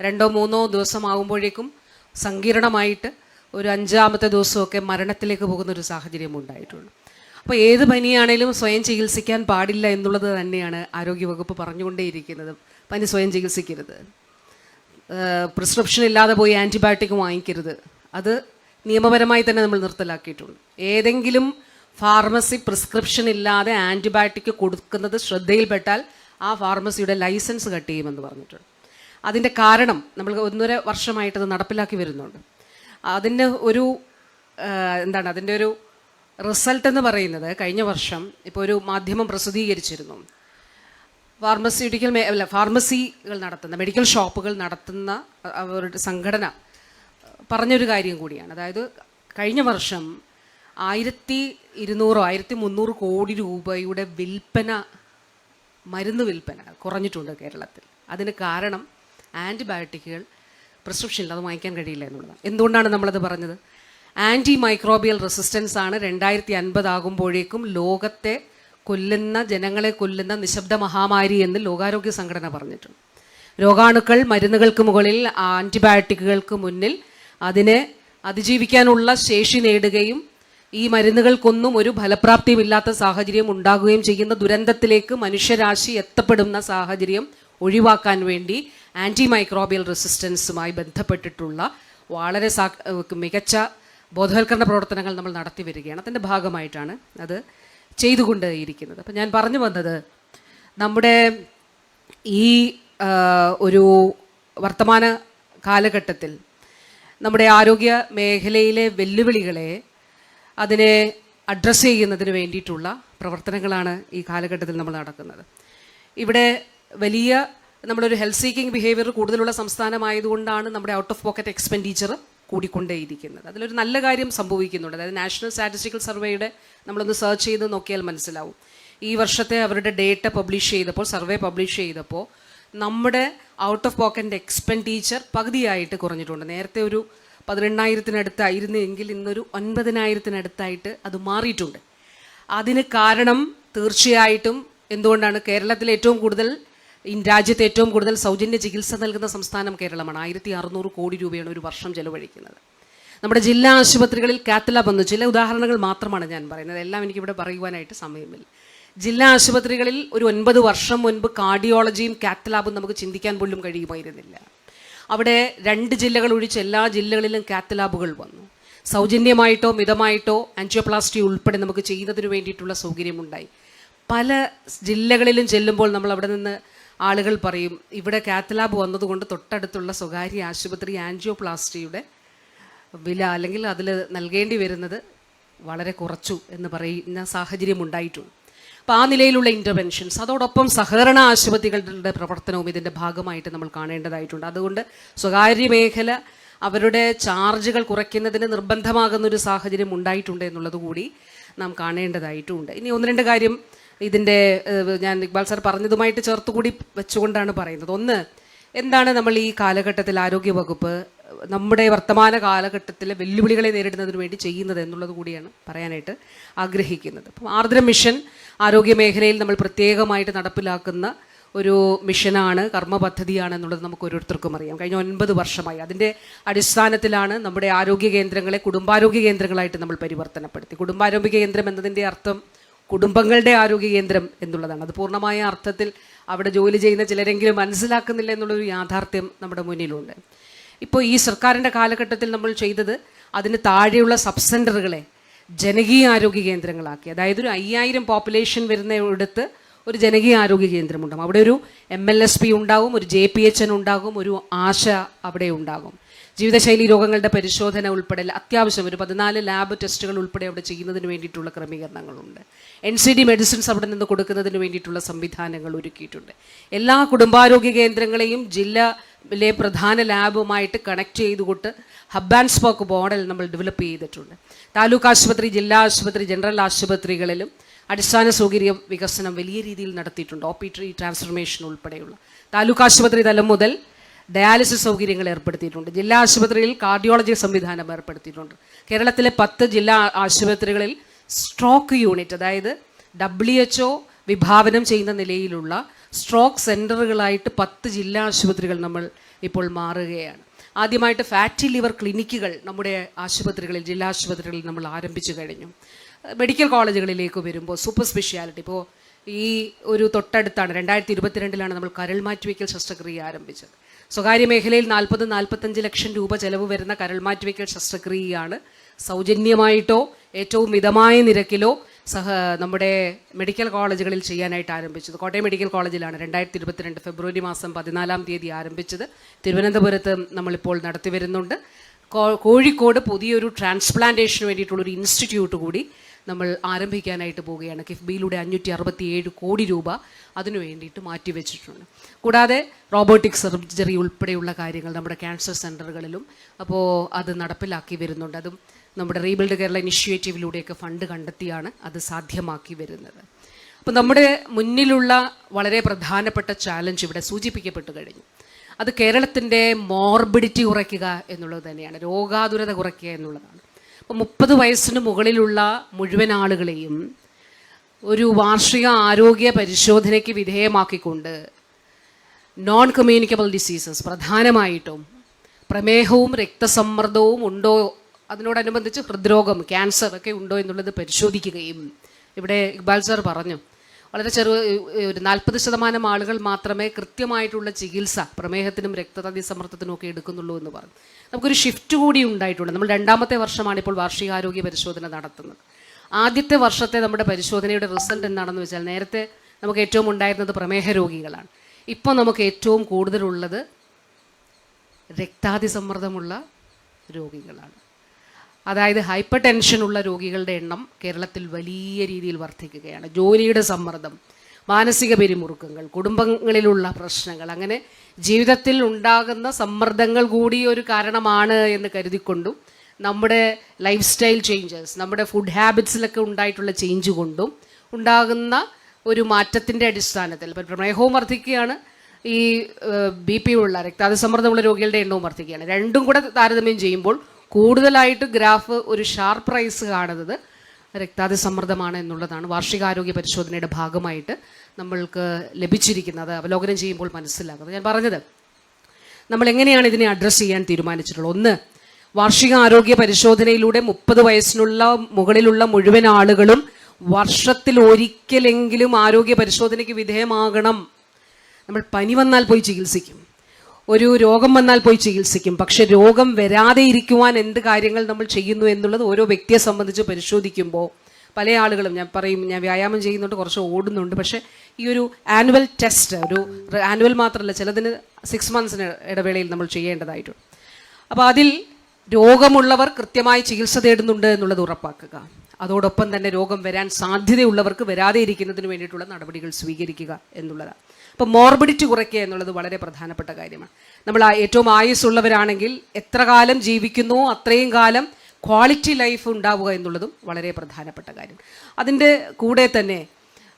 Speaker 1: രണ്ടോ മൂന്നോ ദിവസമാകുമ്പോഴേക്കും സങ്കീർണമായിട്ട് ഒരു അഞ്ചാമത്തെ ദിവസമൊക്കെ മരണത്തിലേക്ക് പോകുന്ന ഒരു സാഹചര്യം ഉണ്ടായിട്ടുണ്ട്. അപ്പോൾ ഏത് പനിയാണേലും സ്വയം ചികിത്സിക്കാൻ പാടില്ല എന്നുള്ളത് തന്നെയാണ് ആരോഗ്യവകുപ്പ് പറഞ്ഞുകൊണ്ടേയിരിക്കുന്നത്. പനി സ്വയം ചികിത്സിക്കരുത്. പ്രിസ്ക്രിപ്ഷൻ ഇല്ലാതെ പോയി ആന്റിബയോട്ടിക് വാങ്ങിക്കരുത്. അത് നിയമപരമായി തന്നെ നമ്മൾ നിർത്തലാക്കിയിട്ടുണ്ട്. ഏതെങ്കിലും ഫാർമസി പ്രിസ്ക്രിപ്ഷൻ ഇല്ലാതെ ആന്റിബയോട്ടിക് കൊടുക്കുന്നത് ശ്രദ്ധയിൽപ്പെട്ടാൽ ആ ഫാർമസിയുടെ ലൈസൻസ് കട്ട് ചെയ്യുമെന്ന് പറഞ്ഞിട്ടുണ്ട്. അതിന്റെ കാരണം നമ്മൾ ഒന്നര വർഷമായിട്ടത് നടപ്പിലാക്കി വരുന്നുണ്ട്. അതിന്റെ ഒരു എന്താണ് അതിന്റെ ഒരു റിസൾട്ട് എന്ന് പറയുന്നത് കഴിഞ്ഞ വർഷം ഇപ്പോൾ ഒരു മാധ്യമം പ്രസിദ്ധീകരിച്ചിരുന്നു. ഫാർമസ്യൂട്ടിക്കൽ അല്ല ഫാർമസികൾ നടത്തുന്ന മെഡിക്കൽ ഷോപ്പുകൾ നടത്തുന്ന അവരുടെ സംഘടന പറഞ്ഞൊരു കാര്യം കൂടിയാണ്. അതായത് കഴിഞ്ഞ വർഷം ആയിരത്തി ഇരുന്നൂറോ ആയിരത്തി മുന്നൂറ് കോടി രൂപയുടെ വിൽപ്പന മരുന്ന് വിൽപ്പന കുറഞ്ഞിട്ടുണ്ട് കേരളത്തിൽ. അതിന് കാരണം ആന്റിബയോട്ടിക്കുകൾ പ്രിസ്ക്രിപ്ഷൻ അത് വാങ്ങിക്കാൻ കഴിയില്ല എന്നുള്ളതാണ്. എന്തുകൊണ്ടാണ് നമ്മളത് പറഞ്ഞത്? ആന്റി മൈക്രോബിയൽ റെസിസ്റ്റൻസ് ആണ് രണ്ടായിരത്തി അൻപതാകുമ്പോഴേക്കും ലോകത്തെ കൊല്ലുന്ന ജനങ്ങളെ കൊല്ലുന്ന നിശബ്ദ മഹാമാരി എന്ന് ലോകാരോഗ്യ സംഘടന പറഞ്ഞിട്ടുണ്ട്. രോഗാണുക്കൾ മരുന്നുകൾക്ക് മുകളിൽ ആന്റിബയോട്ടിക്കുകൾക്ക് മുന്നിൽ അതിനെ അതിജീവിക്കാനുള്ള ശേഷി നേടുകയും ഈ മരുന്നുകൾക്കൊന്നും ഒരു ഫലപ്രാപ്തിയുമില്ലാത്ത സാഹചര്യം ഉണ്ടാകുകയും ചെയ്യുന്ന ദുരന്തത്തിലേക്ക് മനുഷ്യരാശി എത്തപ്പെടുന്ന സാഹചര്യം ഒഴിവാക്കാൻ വേണ്ടി ആന്റി മൈക്രോബിയൽ റെസിസ്റ്റൻസുമായി ബന്ധപ്പെട്ടിട്ടുള്ള വളരെ മികച്ച ബോധവൽക്കരണ പ്രവർത്തനങ്ങൾ നമ്മൾ നടത്തി വരികയാണ്. അതിന്റെ ഭാഗമായിട്ടാണ് അത് ചെയ്തുകൊണ്ട് ഇരിക്കുന്നത് അപ്പം ഞാൻ പറഞ്ഞു വന്നത് നമ്മുടെ ഈ ഒരു വർത്തമാന കാലഘട്ടത്തിൽ നമ്മുടെ ആരോഗ്യ മേഖലയിലെ വെല്ലുവിളികളെ അതിനെ അഡ്രസ്സ് ചെയ്യുന്നതിന് വേണ്ടിയിട്ടുള്ള പ്രവർത്തനങ്ങളാണ് ഈ കാലഘട്ടത്തിൽ നമ്മൾ നടക്കുന്നത്. ഇവിടെ വലിയ നമ്മളൊരു ഹെൽത്ത് സീക്കിംഗ് ബിഹേവിയർ കൂടുതലുള്ള സംസ്ഥാനമായതുകൊണ്ടാണ് നമ്മുടെ ഔട്ട് ഓഫ് പോക്കറ്റ് എക്സ്പെൻഡിച്ചർ കൂടിക്കൊണ്ടേയിരിക്കുന്നത്. അതിലൊരു നല്ല കാര്യം സംഭവിക്കുന്നുണ്ട്. അതായത് നാഷണൽ സ്റ്റാറ്റിസ്റ്റിക്കൽ സർവേയുടെ നമ്മളൊന്ന് സെർച്ച് ചെയ്ത് നോക്കിയാൽ മനസ്സിലാവും. ഈ വർഷത്തെ അവരുടെ ഡേറ്റ പബ്ലിഷ് ചെയ്തപ്പോൾ സർവേ പബ്ലിഷ് ചെയ്തപ്പോൾ നമ്മുടെ ഔട്ട് ഓഫ് പോക്കറ്റ് എക്സ്പെൻഡിച്ചർ പകുതിയായിട്ട് കുറഞ്ഞിട്ടുണ്ട്. നേരത്തെ ഒരു പതിനെണ്ണായിരത്തിനടുത്തായിരുന്നു എങ്കിൽ ഇന്നൊരു ഒൻപതിനായിരത്തിനടുത്തായിട്ട് അത് മാറിയിട്ടുണ്ട്. അതിന് കാരണം തീർച്ചയായിട്ടും എന്തുകൊണ്ടാണ് കേരളത്തിൽ ഏറ്റവും കൂടുതൽ രാജ്യത്ത് ഏറ്റവും കൂടുതൽ സൗജന്യ ചികിത്സ നൽകുന്ന സംസ്ഥാനം കേരളമാണ്. ആയിരത്തി അറുന്നൂറ് കോടി രൂപയാണ് ഒരു വർഷം ചെലവഴിക്കുന്നത്. നമ്മുടെ ജില്ലാ ആശുപത്രികളിൽ കാത്തലാബ് എന്ന് ചില ഉദാഹരണങ്ങൾ മാത്രമാണ് ഞാൻ പറയുന്നത്. എല്ലാം എനിക്കിവിടെ പറയുവാനായിട്ട് സമയമില്ല. ജില്ലാ ആശുപത്രികളിൽ ഒരു ഒൻപത് വർഷം മുൻപ് കാർഡിയോളജിയും കാത്തലാബും നമുക്ക് ചിന്തിക്കാൻ പോലും കഴിയുമായിരുന്നില്ല. അവിടെ രണ്ട് ജില്ലകൾ ഒഴിച്ച് എല്ലാ ജില്ലകളിലും കാത്തലാബുകൾ വന്നു. സൗജന്യമായിട്ടോ മിതമായിട്ടോ ആൻജിയോപ്ലാസ്റ്റി ഉൾപ്പെടെ നമുക്ക് ചെയ്യുന്നതിന് വേണ്ടിയിട്ടുള്ള സൗകര്യമുണ്ടായി. പല ജില്ലകളിലും ചെല്ലുമ്പോൾ നമ്മൾ അവിടെ നിന്ന് ആളുകൾ പറയും ഇവിടെ കാത്തലാബ് വന്നതുകൊണ്ട് തൊട്ടടുത്തുള്ള സ്വകാര്യ ആശുപത്രി ആൻജിയോപ്ലാസ്റ്റിയുടെ വില അല്ലെങ്കിൽ അതിൽ നൽകേണ്ടി വരുന്നത് വളരെ കുറച്ചു എന്ന് പറയുന്ന സാഹചര്യം ഉണ്ടായിട്ടുണ്ട്. അപ്പോൾ ആ നിലയിലുള്ള ഇന്റർവെൻഷൻസ് അതോടൊപ്പം സഹകരണ ആശുപത്രികളുടെ പ്രവർത്തനവും ഇതിന്റെ ഭാഗമായിട്ട് നമ്മൾ കാണേണ്ടതായിട്ടുണ്ട്. അതുകൊണ്ട് സ്വകാര്യ മേഖല അവരുടെ ചാർജുകൾ കുറയ്ക്കുന്നതിന് നിർബന്ധമാകുന്ന ഒരു സാഹചര്യം ഉണ്ടായിട്ടുണ്ട് എന്നുള്ളത് കൂടി നാം കാണേണ്ടതായിട്ടുമുണ്ട് ഇനി ഒന്ന് രണ്ട് കാര്യം ഇതിന്റെ ഞാൻ ഇക്ബാൽ സാർ പറഞ്ഞതുമായിട്ട് ചേർത്തുകൂടി വെച്ചുകൊണ്ടാണ് പറയുന്നത്. ഒന്ന് എന്താണ് നമ്മൾ ഈ കാലഘട്ടത്തിൽ ആരോഗ്യ വകുപ്പ് നമ്മുടെ വർത്തമാന കാലഘട്ടത്തിലെ വെല്ലുവിളികളെ നേരിടുന്നതിന് വേണ്ടി ചെയ്യുന്നത് എന്നുള്ളത് കൂടിയാണ് പറയാനായിട്ട് ആഗ്രഹിക്കുന്നത്. അപ്പം ആർദ്ര മിഷൻ ആരോഗ്യ മേഖലയിൽ നമ്മൾ പ്രത്യേകമായിട്ട് നടപ്പിലാക്കുന്ന ഒരു മിഷനാണ് കർമ്മ പദ്ധതിയാണ് എന്നുള്ളത് നമുക്ക് ഓരോരുത്തർക്കും അറിയാം. കഴിഞ്ഞ ഒൻപത് വർഷമായി. അതിന്റെ അടിസ്ഥാനത്തിലാണ് നമ്മുടെ ആരോഗ്യ കേന്ദ്രങ്ങളെ കുടുംബാരോഗ്യ കേന്ദ്രങ്ങളായിട്ട് നമ്മൾ പരിവർത്തനപ്പെടുത്തി. കുടുംബാരോഗ്യ കേന്ദ്രം എന്നതിന്റെ അർത്ഥം കുടുംബങ്ങളുടെ ആരോഗ്യ കേന്ദ്രം എന്നുള്ളതാണ്. അത് പൂർണമായ അർത്ഥത്തിൽ അവിടെ ജോലി ചെയ്യുന്ന ചിലരെങ്കിലും മനസ്സിലാക്കുന്നില്ല എന്നുള്ളൊരു യാഥാർത്ഥ്യം നമ്മുടെ മുന്നിലുണ്ട്. ഇപ്പോൾ ഈ സർക്കാരിന്റെ കാലഘട്ടത്തിൽ നമ്മൾ ചെയ്തത് അതിന് താഴെയുള്ള സബ് സെന്ററുകളെ ജനകീയ ആരോഗ്യ കേന്ദ്രങ്ങളാക്കി. അതായത് ഒരു അയ്യായിരം പോപ്പുലേഷൻ വരുന്നിടത്ത് ഒരു ജനകീയ ആരോഗ്യ കേന്ദ്രമുണ്ടാകും അവിടെ ഒരു എം എൽ എസ് പി ഉണ്ടാകും ഒരു ജെ പി എച്ച് എൻ ഉണ്ടാകും ഒരു ആശ അവിടെ ഉണ്ടാകും. ജീവിതശൈലി രോഗങ്ങളുടെ പരിശോധന ഉൾപ്പെടെ അത്യാവശ്യം ഒരു പതിനാല് ലാബ് ടെസ്റ്റുകൾ ഉൾപ്പെടെ അവിടെ ചെയ്യുന്നതിന് വേണ്ടിയിട്ടുള്ള ക്രമീകരണങ്ങളുണ്ട്. എൻ സി ഡി മെഡിസിൻസ് അവിടെ നിന്ന് കൊടുക്കുന്നതിന് വേണ്ടിയിട്ടുള്ള സംവിധാനങ്ങൾ ഒരുക്കിയിട്ടുണ്ട്. എല്ലാ കുടുംബാരോഗ്യ കേന്ദ്രങ്ങളെയും ജില്ലയിലെ പ്രധാന ലാബുമായിട്ട് കണക്ട് ചെയ്തുകൊണ്ട് ഹബ് ആൻഡ് സ്പോക്ക് മോഡൽ നമ്മൾ ഡെവലപ്പ് ചെയ്തിട്ടുണ്ട്. താലൂക്ക് ആശുപത്രി ജില്ലാ ആശുപത്രി ജനറൽ ആശുപത്രികളിലും അടിസ്ഥാന സൗകര്യ വികസനം വലിയ രീതിയിൽ നടത്തിയിട്ടുണ്ട്. ഒ പി ട്രീ ട്രാൻസ്ഫർമേഷൻ ഉൾപ്പെടെയുള്ള. താലൂക്ക് ആശുപത്രി തലം മുതൽ ഡയാലിസിസ് സൗകര്യങ്ങൾ ഏർപ്പെടുത്തിയിട്ടുണ്ട്. ജില്ലാ ആശുപത്രിയിൽ കാർഡിയോളജി സംവിധാനം ഏർപ്പെടുത്തിയിട്ടുണ്ട്. കേരളത്തിലെ പത്ത് ജില്ലാ ആശുപത്രികളിൽ സ്ട്രോക്ക് യൂണിറ്റ് അതായത് ഡബ്ല്യു എച്ച് വിഭാവനം ചെയ്യുന്ന നിലയിലുള്ള സ്ട്രോക്ക് സെന്ററുകളായിട്ട് പത്ത് ജില്ലാ ആശുപത്രികൾ നമ്മൾ ഇപ്പോൾ മാറുകയാണ്. ആദ്യമായിട്ട് ഫാറ്റി ലിവർ ക്ലിനിക്കുകൾ നമ്മുടെ ആശുപത്രികളിൽ ജില്ലാ ആശുപത്രികളിൽ നമ്മൾ ആരംഭിച്ചു കഴിഞ്ഞു. മെഡിക്കൽ കോളേജുകളിലേക്ക് വരുമ്പോൾ സൂപ്പർ സ്പെഷ്യാലിറ്റി. ഇപ്പോൾ ഈ ഒരു തൊട്ടടുത്താണ് രണ്ടായിരത്തി ഇരുപത്തിരണ്ടിലാണ് നമ്മൾ കരൾ മാറ്റിവെക്കൽ ശസ്ത്രക്രിയ ആരംഭിച്ചത്. സ്വകാര്യ മേഖലയിൽ നാൽപ്പത് നാൽപ്പത്തഞ്ച് ലക്ഷം രൂപ ചെലവ് വരുന്ന കരൾമാറ്റിവയ്ക്കൽ ശസ്ത്രക്രിയയാണ്. സൗജന്യമായിട്ടോ ഏറ്റവും മിതമായ നിരക്കിലോ സഹ നമ്മുടെ മെഡിക്കൽ കോളേജുകളിൽ ചെയ്യാനായിട്ട് ആരംഭിച്ചത്. കോട്ടയം മെഡിക്കൽ കോളേജിലാണ് രണ്ടായിരത്തി ഇരുപത്തിരണ്ട് ഫെബ്രുവരി മാസം പതിനാലാം തീയതി ആരംഭിച്ചത്. തിരുവനന്തപുരത്ത് നമ്മളിപ്പോൾ നടത്തി വരുന്നുണ്ട് കോഴിക്കോട് പുതിയൊരു ട്രാൻസ്പ്ലാന്റേഷന് വേണ്ടിയിട്ടുള്ളൊരു ഇൻസ്റ്റിറ്റ്യൂട്ട് കൂടി നമ്മൾ ആരംഭിക്കാനായിട്ട് പോവുകയാണ്. കിഫ്ബിയിലൂടെ അഞ്ഞൂറ്റി അറുപത്തി ഏഴ് കോടി രൂപ അതിനു വേണ്ടിയിട്ട് മാറ്റിവെച്ചിട്ടുണ്ട്. കൂടാതെ റോബോട്ടിക് സർജറി ഉൾപ്പെടെയുള്ള കാര്യങ്ങൾ നമ്മുടെ ക്യാൻസർ സെന്ററുകളിലും അപ്പോൾ അത് നടപ്പിലാക്കി വരുന്നുണ്ട്. അതും നമ്മുടെ റീബിൽഡ് കേരള ഇനിഷ്യേറ്റീവിലൂടെയൊക്കെ ഫണ്ട് കണ്ടെത്തിയാണ് അത് സാധ്യമാക്കി വരുന്നത്. അപ്പോൾ നമ്മുടെ മുന്നിലുള്ള വളരെ പ്രധാനപ്പെട്ട ചാലഞ്ച് ഇവിടെ സൂചിപ്പിക്കപ്പെട്ടു കഴിഞ്ഞു. അത് കേരളത്തിന്റെ മോർബിഡിറ്റി കുറയ്ക്കുക എന്നുള്ളത് തന്നെയാണ്. രോഗാതുരത കുറയ്ക്കുക എന്നുള്ളതാണ്. അപ്പോൾ മുപ്പത് വയസ്സിന് മുകളിലുള്ള മുഴുവൻ ആളുകളെയും ഒരു വാർഷിക ആരോഗ്യ പരിശോധനയ്ക്ക് വിധേയമാക്കിക്കൊണ്ട് നോൺ കമ്മ്യൂണിക്കബിൾ ഡിസീസസ് പ്രധാനമായിട്ടും പ്രമേഹവും രക്തസമ്മർദ്ദവും ഉണ്ടോ അതിനോടനുബന്ധിച്ച് ഹൃദ്രോഗം ക്യാൻസർ ഒക്കെ ഉണ്ടോ എന്നുള്ളത് പരിശോധിക്കുകയും ഇവിടെ ഇക്ബാൽ സാർ പറഞ്ഞു. വളരെ ചെറു ഒരു നാൽപ്പത് ശതമാനം ആളുകൾ മാത്രമേ കൃത്യമായിട്ടുള്ള ചികിത്സ പ്രമേഹത്തിനും രക്തതതി സമ്മർദ്ദത്തിനും ഒക്കെ എടുക്കുന്നുള്ളൂ എന്ന് പറഞ്ഞു. നമുക്കൊരു ഷിഫ്റ്റ് കൂടി ഉണ്ടായിട്ടുണ്ട്. നമ്മൾ രണ്ടാമത്തെ വർഷമാണ് ഇപ്പോൾ വാർഷികാരോഗ്യ പരിശോധന നടത്തുന്നത്. ആദ്യത്തെ വർഷത്തെ നമ്മുടെ പരിശോധനയുടെ റിസൾട്ട് എന്താണെന്ന് വെച്ചാൽ നേരത്തെ നമുക്ക് ഏറ്റവും ഉണ്ടായിരുന്നത് പ്രമേഹ രോഗികളാണ്. ഇപ്പോൾ നമുക്ക് ഏറ്റവും കൂടുതലുള്ളത് രക്താതിസമ്മർദ്ദമുള്ള രോഗികളാണ്. അതായത് ഹൈപ്പർ ടെൻഷനുള്ള രോഗികളുടെ എണ്ണം കേരളത്തിൽ വലിയ രീതിയിൽ വർദ്ധിക്കുകയാണ്. ജോലിയുടെ സമ്മർദ്ദം മാനസിക പിരിമുറുക്കങ്ങൾ കുടുംബങ്ങളിലുള്ള പ്രശ്നങ്ങൾ അങ്ങനെ ജീവിതത്തിൽ ഉണ്ടാകുന്ന സമ്മർദ്ദങ്ങൾ കൂടി ഒരു കാരണമാണ് എന്ന് കരുതിക്കൊണ്ടും നമ്മുടെ ലൈഫ് സ്റ്റൈൽ ചേഞ്ചസ് നമ്മുടെ ഫുഡ് ഹാബിറ്റ്സിലൊക്കെ ഉണ്ടായിട്ടുള്ള ചേഞ്ച് കൊണ്ടും ഉണ്ടാകുന്ന ഒരു മാറ്റത്തിന്റെ അടിസ്ഥാനത്തിൽ ഇപ്പം പ്രമേഹവും വർദ്ധിക്കുകയാണ്. ഈ ബി പി ഉള്ള രക്താതിസമ്മർദ്ദമുള്ള രോഗികളുടെ എണ്ണവും വർദ്ധിക്കുകയാണ്. രണ്ടും കൂടെ താരതമ്യം ചെയ്യുമ്പോൾ കൂടുതലായിട്ട് ഗ്രാഫ് ഒരു ഷാർപ്പ് റൈസ് കാണുന്നത് രക്താതി സമ്മർദ്ദമാണ് എന്നുള്ളതാണ്. വാർഷികാരോഗ്യ പരിശോധനയുടെ ഭാഗമായിട്ട് നമ്മൾക്ക് ലഭിച്ചിരിക്കുന്നത് അവലോകനം ചെയ്യുമ്പോൾ മനസ്സിലാകുന്നത്. ഞാൻ പറഞ്ഞത് നമ്മൾ എങ്ങനെയാണ് ഇതിനെ അഡ്രസ്സ് ചെയ്യാൻ തീരുമാനിച്ചിട്ടുള്ളത്? ഒന്ന് വാർഷിക ആരോഗ്യ പരിശോധനയിലൂടെ മുപ്പത് വയസ്സിനുള്ള മുകളിലുള്ള മുഴുവൻ ആളുകളും വർഷത്തിൽ ഒരിക്കലെങ്കിലും ആരോഗ്യ പരിശോധനയ്ക്ക് വിധേയമാകണം. നമ്മൾ പനി വന്നാൽ പോയി ചികിത്സിക്കും. ഒരു രോഗം വന്നാൽ പോയി ചികിത്സിക്കും. പക്ഷെ രോഗം വരാതെ ഇരിക്കുവാൻ എന്ത് കാര്യങ്ങൾ നമ്മൾ ചെയ്യുന്നു എന്നുള്ളത് ഓരോ വ്യക്തിയെ സംബന്ധിച്ച് പരിശോധിക്കുമ്പോൾ പല ആളുകളും ഞാൻ പറയും ഞാൻ വ്യായാമം ചെയ്യുന്നുണ്ട് കുറച്ച് ഓടുന്നുണ്ട്. പക്ഷെ ഈ ഒരു ആനുവൽ ടെസ്റ്റ് ഒരു ആനുവൽ മാത്രമല്ല ചിലതിന് സിക്സ് മന്ത്സിന് ഇടവേളയിൽ നമ്മൾ ചെയ്യേണ്ടതായിട്ടുണ്ട്. അപ്പോൾ അതിൽ രോഗമുള്ളവർ കൃത്യമായി ചികിത്സ തേടുന്നുണ്ട് എന്നുള്ളത് ഉറപ്പാക്കുക. അതോടൊപ്പം തന്നെ രോഗം വരാൻ സാധ്യതയുള്ളവർക്ക് വരാതെ ഇരിക്കുന്നതിന് വേണ്ടിയിട്ടുള്ള നടപടികൾ സ്വീകരിക്കുക എന്നുള്ളതാണ്. അപ്പോൾ മോർബിഡിറ്റി കുറയ്ക്കുക എന്നുള്ളത് വളരെ പ്രധാനപ്പെട്ട കാര്യമാണ്. നമ്മൾ ഏറ്റവും ആയുസ്സുള്ളവരാണെങ്കിൽ എത്ര കാലം ജീവിക്കുന്നു അത്രയും കാലം ക്വാളിറ്റി ലൈഫ് ഉണ്ടാവുക എന്നുള്ളതും വളരെ പ്രധാനപ്പെട്ട കാര്യം. അതിന്റെ കൂടെ തന്നെ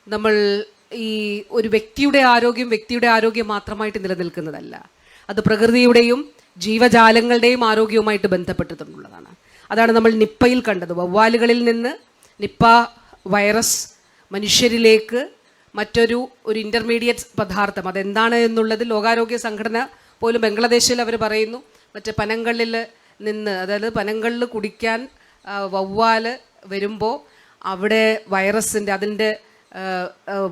Speaker 1: നമ്മൾ ഈ ഒരു വ്യക്തിയുടെ ആരോഗ്യം വ്യക്തിയുടെ ആരോഗ്യം മാത്രമായിട്ട് നിലനിൽക്കുന്നതല്ല. അത് പ്രകൃതിയുടെയും ജീവജാലങ്ങളുടെയും ആരോഗ്യവുമായിട്ട് ബന്ധപ്പെട്ടിട്ടുള്ളതാണ് അതാണ് നമ്മൾ നിപ്പയിൽ കണ്ടത്. വവ്വാലുകളിൽ നിന്ന് നിപ്പ വൈറസ് മനുഷ്യരിലേക്ക് മറ്റൊരു ഒരു ഇന്റർമീഡിയറ്റ് പദാർത്ഥം. അതെന്താണ് എന്നുള്ളത് ലോകാരോഗ്യ സംഘടന പോലും ബംഗ്ലാദേശിൽ അവർ പറയുന്നു. മറ്റേ പനങ്ങളിൽ നിന്ന് അതായത് പനങ്ങളിൽ കുടിക്കാൻ വവ്വാൽ വരുമ്പോൾ അവിടെ വൈറസിന്റെ അതിന്റെ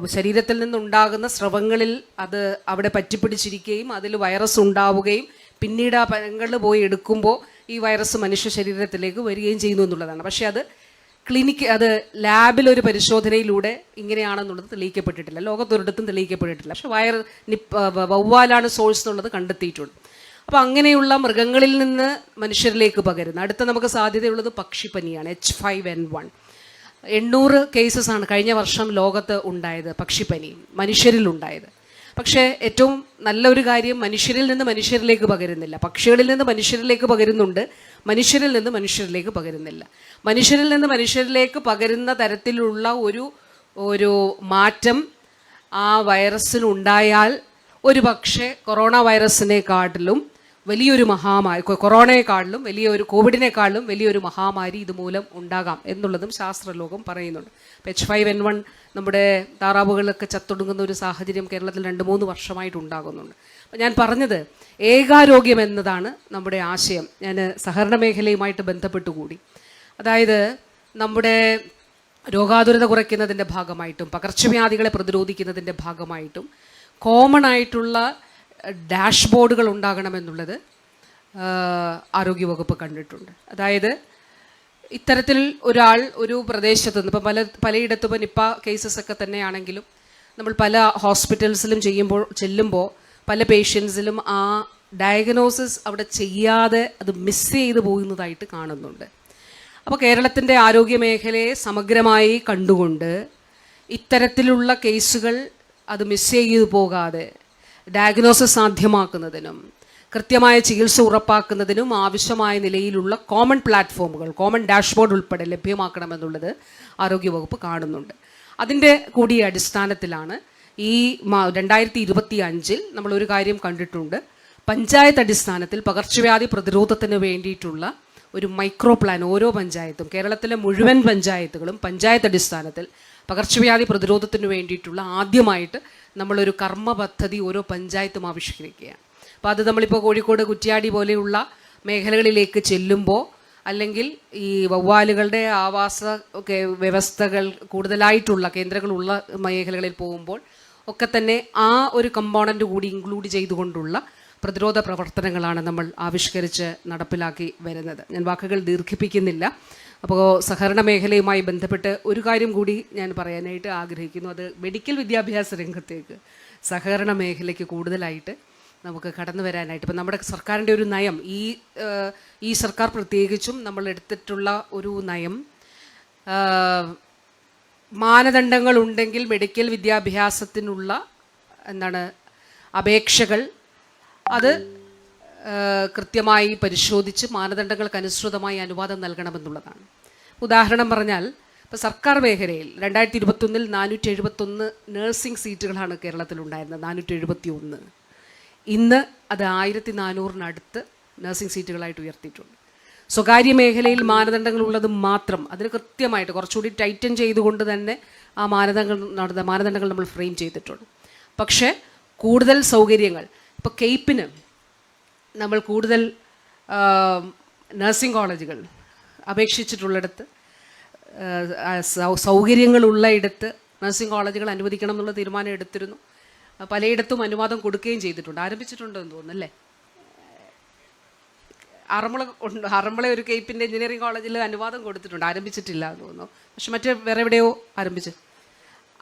Speaker 1: ശരീരത്തിൽ നിന്നുണ്ടാകുന്ന സ്രവങ്ങളിൽ അത് അവിടെ പറ്റിപ്പിടിച്ചിരിക്കുകയും അതിൽ വൈറസ് ഉണ്ടാവുകയും പിന്നീട് ആ പനങ്ങളിൽ പോയി എടുക്കുമ്പോൾ ഈ വൈറസ് മനുഷ്യ ശരീരത്തിലേക്ക് വരികയും ചെയ്യുന്നു എന്നുള്ളതാണ്. പക്ഷേ അത് ക്ലിനിക്ക് അത് ലാബിൽ ഒരു പരിശോധനയിലൂടെ ഇങ്ങനെയാണെന്നുള്ളത് തെളിയിക്കപ്പെട്ടിട്ടില്ല. ലോകത്തൊരിടത്തും തെളിയിക്കപ്പെട്ടിട്ടില്ല. പക്ഷെ വയർ നിപ്പ വവ്വാലാണ് സോഴ്സ് എന്നുള്ളത് കണ്ടെത്തിയിട്ടുണ്ട്. അപ്പോൾ അങ്ങനെയുള്ള മൃഗങ്ങളിൽ നിന്ന് മനുഷ്യരിലേക്ക് പകരുന്നു. അടുത്ത നമുക്ക് സാധ്യതയുള്ളത് പക്ഷിപ്പനിയാണ് എച്ച് ഫൈവ് എൻ വൺ എണ്ണൂറ് കേസസാണ് കഴിഞ്ഞ വർഷം ലോകത്ത് ഉണ്ടായത് പക്ഷിപ്പനി മനുഷ്യരിൽ ഉണ്ടായത് പക്ഷേ ഏറ്റവും നല്ലൊരു കാര്യം മനുഷ്യരിൽ നിന്ന് മനുഷ്യരിലേക്ക് പകരുന്നില്ല. പക്ഷികളിൽ നിന്ന് മനുഷ്യരിലേക്ക് പകരുന്നുണ്ട്. മനുഷ്യരിൽ നിന്ന് മനുഷ്യരിലേക്ക് പകരുന്നില്ല. മനുഷ്യരിൽ നിന്ന് മനുഷ്യരിലേക്ക് പകരുന്ന തരത്തിലുള്ള ഒരു ഒരു മാറ്റം ആ വൈറസിനുണ്ടായാൽ ഒരു പക്ഷേ കൊറോണ വൈറസിനെക്കാട്ടിലും വലിയൊരു മഹാമാരി കൊറോണയെക്കാളിലും വലിയൊരു കോവിഡിനെക്കാളിലും വലിയൊരു മഹാമാരി ഇതുമൂലം ഉണ്ടാകാം എന്നുള്ളതും ശാസ്ത്രലോകം പറയുന്നുണ്ട്. എച്ച് ഫൈവ് എൻ വൺ നമ്മുടെ താറാവുകളൊക്കെ ചത്തൊടുങ്ങുന്ന ഒരു സാഹചര്യം കേരളത്തിൽ രണ്ട് മൂന്ന് വർഷമായിട്ട് ഉണ്ടാകുന്നുണ്ട്. അപ്പം ഞാൻ പറഞ്ഞത് ഏകാരോഗ്യം എന്നതാണ് നമ്മുടെ ആശയം. ഞാൻ സഹകരണ മേഖലയുമായിട്ട് ബന്ധപ്പെട്ടുകൂടി. അതായത് നമ്മുടെ രോഗാതുരത കുറയ്ക്കുന്നതിന്റെ ഭാഗമായിട്ടും പകർച്ചവ്യാധികളെ പ്രതിരോധിക്കുന്നതിന്റെ ഭാഗമായിട്ടും കോമൺ ആയിട്ടുള്ള ഡാഷ്ബോർഡുകൾ ഉണ്ടാകണമെന്നുള്ളത് ആരോഗ്യവകുപ്പ് കണ്ടിട്ടുണ്ട്. അതായത് ഇത്തരത്തിൽ ഒരാൾ ഒരു പ്രദേശത്ത് നിന്ന് ഇപ്പം പല പലയിടത്തും നിപ്പ കേസസ് ഒക്കെ തന്നെയാണെങ്കിലും നമ്മൾ പല ഹോസ്പിറ്റൽസിലും ചെയ്യുമ്പോൾ ചെല്ലുമ്പോൾ പല പേഷ്യൻസിലും ആ ഡയഗ്നോസിസ് അവിടെ ചെയ്യാതെ അത് മിസ് ചെയ്ത് പോകുന്നതായിട്ട് കാണുന്നുണ്ട്. അപ്പോൾ കേരളത്തിന്റെ ആരോഗ്യ മേഖലയെ സമഗ്രമായി കണ്ടുകൊണ്ട് ഇത്തരത്തിലുള്ള കേസുകൾ അത് മിസ് ചെയ്ത് പോകാതെ ഡയഗ്നോസിസ് സാധ്യമാക്കുന്നതിനും കൃത്യമായ ചികിത്സ ഉറപ്പാക്കുന്നതിനും ആവശ്യമായ നിലയിലുള്ള കോമൺ പ്ലാറ്റ്ഫോമുകൾ കോമൺ ഡാഷ്ബോർഡ് ഉൾപ്പെടെ ലഭ്യമാക്കണമെന്നുള്ളത് ആരോഗ്യവകുപ്പ് കാണുന്നുണ്ട്. അതിന്റെ കൂടി അടിസ്ഥാനത്തിലാണ് ഈ രണ്ടായിരത്തി ഇരുപത്തി അഞ്ചിൽ നമ്മളൊരു കാര്യം കണ്ടിട്ടുണ്ട്. പഞ്ചായത്ത് അടിസ്ഥാനത്തിൽ പകർച്ചവ്യാധി പ്രതിരോധത്തിന് വേണ്ടിയിട്ടുള്ള ഒരു മൈക്രോ പ്ലാൻ ഓരോ പഞ്ചായത്തും കേരളത്തിലെ മുഴുവൻ പഞ്ചായത്തുകളും പഞ്ചായത്ത് അടിസ്ഥാനത്തിൽ പകർച്ചവ്യാധി പ്രതിരോധത്തിന് വേണ്ടിയിട്ടുള്ള ആദ്യമായിട്ട് നമ്മളൊരു കർമ്മ പദ്ധതി ഓരോ പഞ്ചായത്തും ആവിഷ്കരിക്കുകയാണ്. അപ്പോൾ അത് നമ്മളിപ്പോൾ കോഴിക്കോട് കുറ്റ്യാടി പോലെയുള്ള മേഖലകളിലേക്ക് ചെല്ലുമ്പോൾ അല്ലെങ്കിൽ ഈ വവ്വാലുകളുടെ ആവാസ വ്യവസ്ഥകൾ കൂടുതലായിട്ടുള്ള കേന്ദ്രങ്ങളുള്ള മേഖലകളിൽ പോകുമ്പോൾ ഒക്കെ തന്നെ ആ ഒരു കമ്പോണന്റ് കൂടി ഇൻക്ലൂഡ് ചെയ്തുകൊണ്ടുള്ള പ്രതിരോധ പ്രവർത്തനങ്ങളാണ് നമ്മൾ ആവിഷ്കരിച്ച് നടപ്പിലാക്കി വരുന്നത്. ഞാൻ വാക്കുകൾ ദീർഘിപ്പിക്കുന്നില്ല. അപ്പോൾ സഹകരണ മേഖലയുമായി ബന്ധപ്പെട്ട് ഒരു കാര്യം കൂടി ഞാൻ പറയാനായിട്ട് ആഗ്രഹിക്കുന്നു. അത് മെഡിക്കൽ വിദ്യാഭ്യാസ രംഗത്തേക്ക് സഹകരണ മേഖലയ്ക്ക് കൂടുതലായിട്ട് നമുക്ക് കടന്നു വരാനായിട്ട്. ഇപ്പം നമ്മുടെ സർക്കാരിന്റെ ഒരു നയം ഈ ഈ സർക്കാർ പ്രത്യേകിച്ചും നമ്മൾ എടുത്തിട്ടുള്ള ഒരു നയം മാനദണ്ഡങ്ങൾ ഉണ്ടെങ്കിൽ മെഡിക്കൽ വിദ്യാഭ്യാസത്തിനുള്ള എന്താണ് അപേക്ഷകൾ അത് കൃത്യമായി പരിശോധിച്ച് മാനദണ്ഡങ്ങൾക്കനുസൃതമായി അനുവാദം നൽകണമെന്നുള്ളതാണ്. ഉദാഹരണം പറഞ്ഞാൽ ഇപ്പോൾ സർക്കാർ മേഖലയിൽ രണ്ടായിരത്തി ഇരുപത്തൊന്നിൽ നാനൂറ്റി എഴുപത്തൊന്ന് നഴ്സിംഗ് സീറ്റുകളാണ് കേരളത്തിലുണ്ടായിരുന്നത് നാനൂറ്റി എഴുപത്തി ഒന്ന് ഇന്ന് അത് ആയിരത്തി നാനൂറിനടുത്ത് നഴ്സിംഗ് സീറ്റുകളായിട്ട് ഉയർത്തിയിട്ടുണ്ട്. സ്വകാര്യ മേഖലയിൽ മാനദണ്ഡങ്ങൾ ഉള്ളത് മാത്രം അതിന് കൃത്യമായിട്ട് കുറച്ചുകൂടി ടൈറ്റൻ ചെയ്തുകൊണ്ട് തന്നെ ആ മാനദണ്ഡങ്ങൾ നടന്ന മാനദണ്ഡങ്ങൾ നമ്മൾ ഫ്രെയിം ചെയ്തിട്ടുണ്ട്. പക്ഷേ കൂടുതൽ സൗകര്യങ്ങൾ ഇപ്പോൾ കെയ്പ്പിന് നമ്മൾ കൂടുതൽ നഴ്സിംഗ് കോളേജുകൾ അപേക്ഷിച്ചിട്ടുള്ളിടത്ത് സൗകര്യങ്ങളുള്ള ഇടത്ത് നഴ്സിംഗ് കോളേജുകൾ അനുവദിക്കണം എന്നുള്ള തീരുമാനം എടുത്തിരുന്നു. പലയിടത്തും അനുവാദം കൊടുക്കുകയും ചെയ്തിട്ടുണ്ട്. ആരംഭിച്ചിട്ടുണ്ടെന്ന് തോന്നുന്നു അല്ലേ? ഉണ്ട് ആറന്മുള ഒരു കേപ്പിന്റെ എഞ്ചിനീയറിംഗ് കോളേജിൽ അനുവാദം കൊടുത്തിട്ടുണ്ട്. ആരംഭിച്ചിട്ടില്ല എന്ന് തോന്നുന്നു. പക്ഷെ മറ്റേ വേറെ എവിടെയോ ആരംഭിച്ച്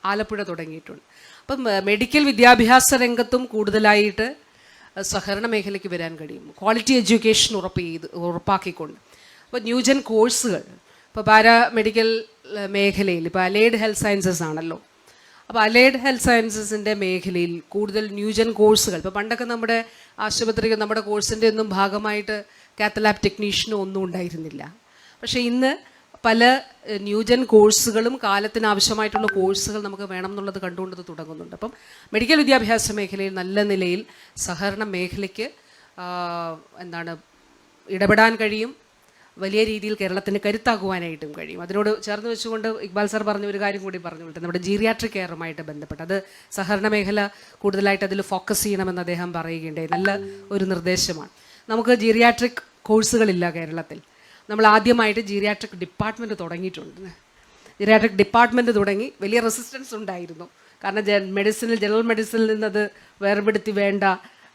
Speaker 1: ആലപ്പുഴ തുടങ്ങിയിട്ടുണ്ട്. അപ്പം മെഡിക്കൽ വിദ്യാഭ്യാസ രംഗത്തും കൂടുതലായിട്ട് സഹകരണ മേഖലയ്ക്ക് വരാൻ കഴിയും. ക്വാളിറ്റി എഡ്യൂക്കേഷൻ ഉറപ്പ് ചെയ്ത് ഉറപ്പാക്കിക്കൊണ്ട്. അപ്പോൾ ന്യൂജൻ കോഴ്സുകൾ. ഇപ്പോൾ പാരാ മെഡിക്കൽ മേഖലയിൽ ഇപ്പോൾ അലൈഡ് ഹെൽത്ത് സയൻസസ് ആണല്ലോ. അപ്പോൾ അലൈഡ് ഹെൽത്ത് സയൻസസിന്റെ മേഖലയിൽ കൂടുതൽ ന്യൂജൻ കോഴ്സുകൾ ഇപ്പോൾ പണ്ടൊക്കെ നമ്മുടെ ആശുപത്രിക്ക് നമ്മുടെ കോഴ്സിന്റെ ഒന്നും ഭാഗമായിട്ട് കാത്തലാബ് ടെക്നീഷ്യനും ഒന്നും ഉണ്ടായിരുന്നില്ല. പക്ഷേ ഇന്ന് പല ന്യൂജൻ കോഴ്സുകളും കാലത്തിന് ആവശ്യമായിട്ടുള്ള കോഴ്സുകൾ നമുക്ക് വേണം എന്നുള്ളത് കണ്ടുകൊണ്ട് തുടങ്ങുന്നുണ്ട്. അപ്പം മെഡിക്കൽ വിദ്യാഭ്യാസ മേഖലയിൽ നല്ല നിലയിൽ സഹകരണ മേഖലയ്ക്ക് എന്താണ് ഇടപെടാൻ കഴിയും. വലിയ രീതിയിൽ കേരളത്തിന് കരുത്താക്കുവാനായിട്ടും കഴിയും. അതിനോട് ചേർന്ന് വെച്ചുകൊണ്ട് ഇക്ബാൽ സാർ പറഞ്ഞ ഒരു കാര്യം കൂടി പറഞ്ഞു. വിട്ടു നമ്മുടെ ജീറിയാട്രിക് കെയറുമായിട്ട് ബന്ധപ്പെട്ട്. അത് സഹകരണ മേഖല കൂടുതലായിട്ട് അതിൽ ഫോക്കസ് ചെയ്യണമെന്ന് അദ്ദേഹം പറയുകയുണ്ടായി. നല്ല ഒരു നിർദ്ദേശമാണ്. നമുക്ക് ജീറിയാട്രിക് കോഴ്സുകളില്ല കേരളത്തിൽ. നമ്മൾ ആദ്യമായിട്ട് ജീറിയാട്രിക് ഡിപ്പാർട്ട്മെന്റ് തുടങ്ങിയിട്ടുണ്ട്. ജീറിയാട്രിക് ഡിപ്പാർട്ട്മെന്റ് തുടങ്ങി വലിയ റെസിസ്റ്റൻസ് ഉണ്ടായിരുന്നു. കാരണം മെഡിസിനിൽ ജനറൽ മെഡിസിനിൽ നിന്നത് വേർപെടുത്തി വേണ്ട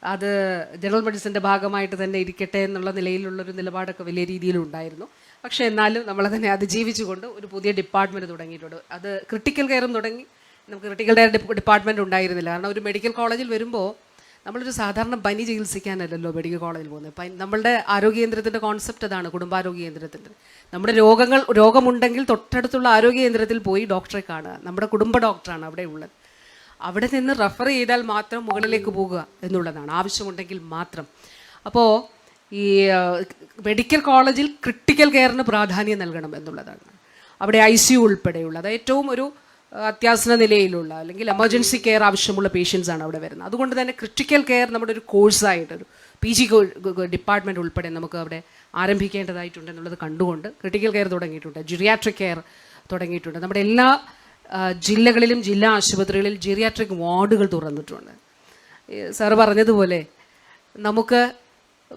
Speaker 1: അത് ജനറൽ മെഡിസിന്റെ ഭാഗമായിട്ട് തന്നെ ഇരിക്കട്ടെ എന്നുള്ള നിലയിലുള്ളൊരു നിലപാടൊക്കെ വലിയ രീതിയിലുണ്ടായിരുന്നു പക്ഷേ എന്നാലും നമ്മളതിനെ അതിജീവിച്ചുകൊണ്ട് ഒരു പുതിയ ഡിപ്പാർട്ട്മെന്റ് തുടങ്ങിയിട്ടുണ്ട്. അത് ക്രിട്ടിക്കൽ കെയറും തുടങ്ങി. നമുക്ക് ക്രിട്ടിക്കൽ കെയർ ഡിപ്പാർട്ട്മെന്റ് ഉണ്ടായിരുന്നില്ല. കാരണം ഒരു മെഡിക്കൽ കോളേജിൽ വരുമ്പോൾ നമ്മളൊരു സാധാരണ പനി ചികിത്സിക്കാനല്ലല്ലോ മെഡിക്കൽ കോളേജിൽ പോകുന്നത്. പനി നമ്മളുടെ ആരോഗ്യ കേന്ദ്രത്തിന്റെ കോൺസെപ്റ്റ് അതാണ് കുടുംബാരോഗ്യ കേന്ദ്രത്തിന്റെ നമ്മുടെ രോഗങ്ങൾ രോഗമുണ്ടെങ്കിൽ തൊട്ടടുത്തുള്ള ആരോഗ്യ കേന്ദ്രത്തിൽ പോയി ഡോക്ടറെ കാണുക. നമ്മുടെ കുടുംബ ഡോക്ടറാണ് അവിടെ ഉള്ളത്. അവിടെ നിന്ന് റെഫർ ചെയ്താൽ മാത്രം മുകളിലേക്ക് പോകുക എന്നുള്ളതാണ്. ആവശ്യമുണ്ടെങ്കിൽ മാത്രം. അപ്പോൾ ഈ മെഡിക്കൽ കോളേജിൽ ക്രിട്ടിക്കൽ കെയറിന് പ്രാധാന്യം നൽകണം എന്നുള്ളതാണ്. അവിടെ ഐ സി യു ഉൾപ്പെടെയുള്ള അത് ഏറ്റവും ഒരു അത്യാസന നിലയിലുള്ള അല്ലെങ്കിൽ എമർജൻസി കെയർ ആവശ്യമുള്ള പേഷ്യൻസ് ആണ് അവിടെ വരുന്നത്. അതുകൊണ്ട് തന്നെ ക്രിട്ടിക്കൽ കെയർ നമ്മുടെ ഒരു കോഴ്സായിട്ടൊരു പി ജി ഡിപ്പാർട്ട്മെന്റ് ഉൾപ്പെടെ നമുക്ക് അവിടെ ആരംഭിക്കേണ്ടതായിട്ടുണ്ട് എന്നുള്ളത് കണ്ടുകൊണ്ട് ക്രിട്ടിക്കൽ കെയർ തുടങ്ങിയിട്ടുണ്ട് ജിറിയാട്രിക് കെയർ തുടങ്ങിയിട്ടുണ്ട്. നമ്മുടെ എല്ലാ ജില്ലകളിലും ജില്ലാ ആശുപത്രികളിൽ ജീറിയാട്രിക് വാർഡുകൾ തുറന്നിട്ടുണ്ട്. സാറ് പറഞ്ഞതുപോലെ നമുക്ക്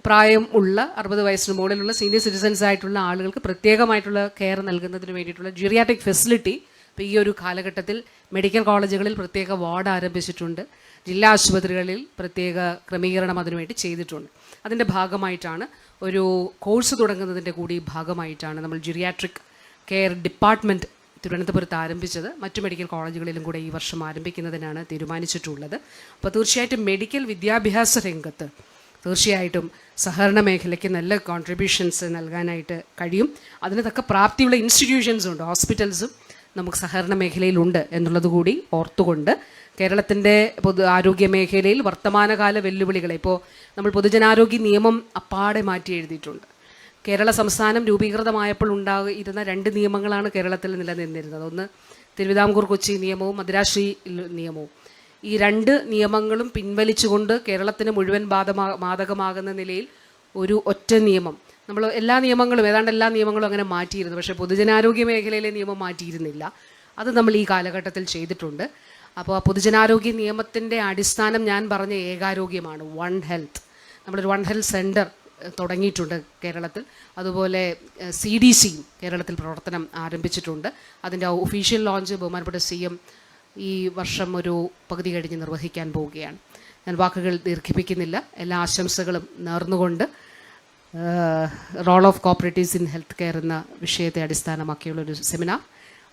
Speaker 1: പ്രായം ഉള്ള അറുപത് വയസ്സിന് മുകളിലുള്ള സീനിയർ സിറ്റിസൻസ് ആയിട്ടുള്ള ആളുകൾക്ക് പ്രത്യേകമായിട്ടുള്ള കെയർ നൽകുന്നതിന് വേണ്ടിയിട്ടുള്ള ജിറിയാട്രിക് ഫെസിലിറ്റി ഇപ്പോൾ ഈ ഒരു കാലഘട്ടത്തിൽ മെഡിക്കൽ കോളേജുകളിൽ പ്രത്യേക വാർഡ് ആരംഭിച്ചിട്ടുണ്ട്. ജില്ലാ ആശുപത്രികളിൽ പ്രത്യേക ക്രമീകരണം അതിനുവേണ്ടി ചെയ്തിട്ടുണ്ട്. അതിന്റെ ഭാഗമായിട്ടാണ് ഒരു കോഴ്സ് തുടങ്ങുന്നതിന്റെ കൂടി ഭാഗമായിട്ടാണ് നമ്മൾ ജിറിയാട്രിക് കെയർ ഡിപ്പാർട്ട്മെന്റ് തിരുവനന്തപുരത്ത് ആരംഭിച്ചത് മറ്റു മെഡിക്കൽ കോളേജുകളിലും കൂടെ ഈ വർഷം ആരംഭിക്കുന്നതിനാണ് തീരുമാനിച്ചിട്ടുള്ളത്. അപ്പോൾ തീർച്ചയായിട്ടും മെഡിക്കൽ വിദ്യാഭ്യാസ രംഗത്ത് തീർച്ചയായിട്ടും സഹകരണ മേഖലയ്ക്ക് നല്ല കോൺട്രിബ്യൂഷൻസ് നൽകാനായിട്ട് കഴിയും. അതിന് തക്ക പ്രാപ്തിയുള്ള ഇൻസ്റ്റിറ്റ്യൂഷൻസും ഉണ്ട് ഹോസ്പിറ്റൽസും നമുക്ക് സഹകരണ മേഖലയിലുണ്ട് എന്നുള്ളത് കൂടി ഓർത്തുകൊണ്ട് കേരളത്തിന്റെ പൊതു ആരോഗ്യ മേഖലയിൽ വർത്തമാനകാല വെല്ലുവിളികളെ ഇപ്പോൾ നമ്മൾ പൊതുജനാരോഗ്യ നിയമം അപ്പാടെ മാറ്റി എഴുതിയിട്ടുണ്ട്. കേരള സംസ്ഥാനം രൂപീകൃതമായപ്പോൾ ഉണ്ടായിരുന്ന രണ്ട് നിയമങ്ങളാണ് കേരളത്തിൽ നിലനിന്നിരുന്നത്. ഒന്ന് തിരുവിതാംകൂർ കൊച്ചി നിയമവും മദ്രാശ്രീ നിയമവും. ഈ രണ്ട് നിയമങ്ങളും പിൻവലിച്ചുകൊണ്ട് കേരളത്തിന് മുഴുവൻ ബാധമാ ബാധകമാകുന്ന നിലയിൽ ഒരു ഒറ്റ നിയമം. നമ്മൾ എല്ലാ നിയമങ്ങളും ഏതാണ്ട് എല്ലാ നിയമങ്ങളും അങ്ങനെ മാറ്റിയിരുന്നു. പക്ഷേ പൊതുജനാരോഗ്യ മേഖലയിലെ നിയമം മാറ്റിയിരുന്നില്ല. അത് നമ്മൾ ഈ കാലഘട്ടത്തിൽ ചെയ്തിട്ടുണ്ട്. അപ്പോൾ ആ പൊതുജനാരോഗ്യ നിയമത്തിന്റെ അടിസ്ഥാനം ഞാൻ പറഞ്ഞ ഏകാരോഗ്യമാണ് വൺ ഹെൽത്ത്. നമ്മളൊരു വൺ ഹെൽത്ത് സെന്റർ തുടങ്ങിയിട്ടുണ്ട് കേരളത്തിൽ. അതുപോലെ സി ഡി സിയും കേരളത്തിൽ പ്രവർത്തനം ആരംഭിച്ചിട്ടുണ്ട്. അതിന്റെ ഒഫീഷ്യൽ ലോഞ്ച് ബഹുമാനപ്പെട്ട സി എം ഈ വർഷം ഒരു പകുതി കഴിഞ്ഞ് നിർവഹിക്കാൻ പോവുകയാണ്. ഞാൻ വാക്കുകൾ ദീർഘിപ്പിക്കുന്നില്ല. എല്ലാ ആശംസകളും നേർന്നുകൊണ്ട് role of cooperatives in health care എന്ന വിഷയത്തെ അടിസ്ഥാനമാക്കിയുള്ള ഒരു സെമിനാർ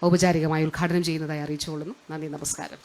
Speaker 1: ഔപചാരികമായി ഉദ്ഘാടനം ചെയ്യുന്നതായി അറിയിച്ചുകൊള്ളുന്നു. നന്ദി നമസ്കാരം.